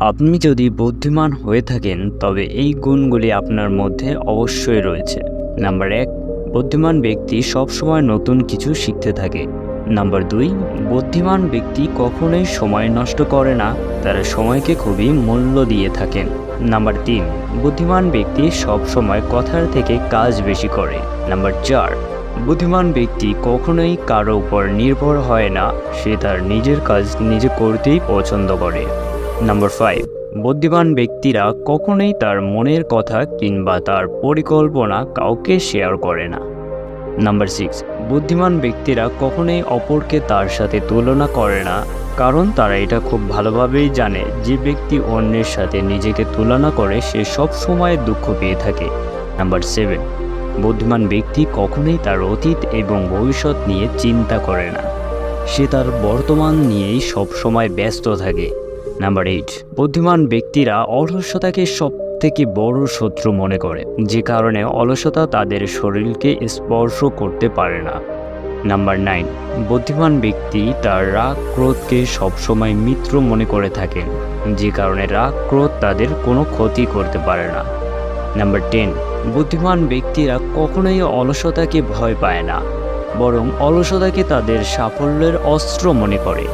আপনি যদি বুদ্ধিমান হয়ে থাকেন, তবে এই গুণগুলি আপনার মধ্যে অবশ্যই রয়েছে। নাম্বার এক, বুদ্ধিমান ব্যক্তি সবসময় নতুন কিছু শিখতে থাকে। নাম্বার দুই, বুদ্ধিমান ব্যক্তি কখনোই সময় নষ্ট করে না, তারা সময়কে খুবই মূল্য দিয়ে থাকেন। নাম্বার তিন, বুদ্ধিমান ব্যক্তি সবসময় কথার থেকে কাজ বেশি করে। নাম্বার চার, বুদ্ধিমান ব্যক্তি কখনোই কারও উপর নির্ভর হয় না, সে তার নিজের কাজ নিজে করতেই পছন্দ করে। নাম্বার ফাইভ বুদ্ধিমান ব্যক্তিরা কখনোই তার মনের কথা কিংবা তার পরিকল্পনা কাউকে শেয়ার করে না। নাম্বার সিক্স বুদ্ধিমান ব্যক্তিরা কখনোই অপরকে তার সাথে তুলনা করে না, কারণ তারা এটা খুব ভালোভাবেই জানে, যে ব্যক্তি অন্যের সাথে নিজেকে তুলনা করে সে সব সময় দুঃখ পেয়ে থাকে। নাম্বার সেভেন বুদ্ধিমান ব্যক্তি কখনোই তার অতীত এবং ভবিষ্যৎ নিয়ে চিন্তা করে না। সে তার বর্তমান নিয়েই সব সময় ব্যস্ত থাকে। নাম্বার এইট বুদ্ধিমান ব্যক্তিরা অলসতাকে সব থেকে বড় শত্রু মনে করে, যে কারণে অলসতা তাদের শরীরকে স্পর্শ করতে পারে না। নাম্বার নাইন বুদ্ধিমান ব্যক্তি তার রাগ ক্রোধকে সবসময় মিত্র মনে করে থাকেন যে কারণে রাগ ক্রোধ তাদের কোনো ক্ষতি করতে পারে না। নাম্বার টেন বুদ্ধিমান ব্যক্তিরা কখনোই অলসতাকে ভয় পায় না, বরং অলসতাকে তাদের সাফল্যের অস্ত্র মনে করে।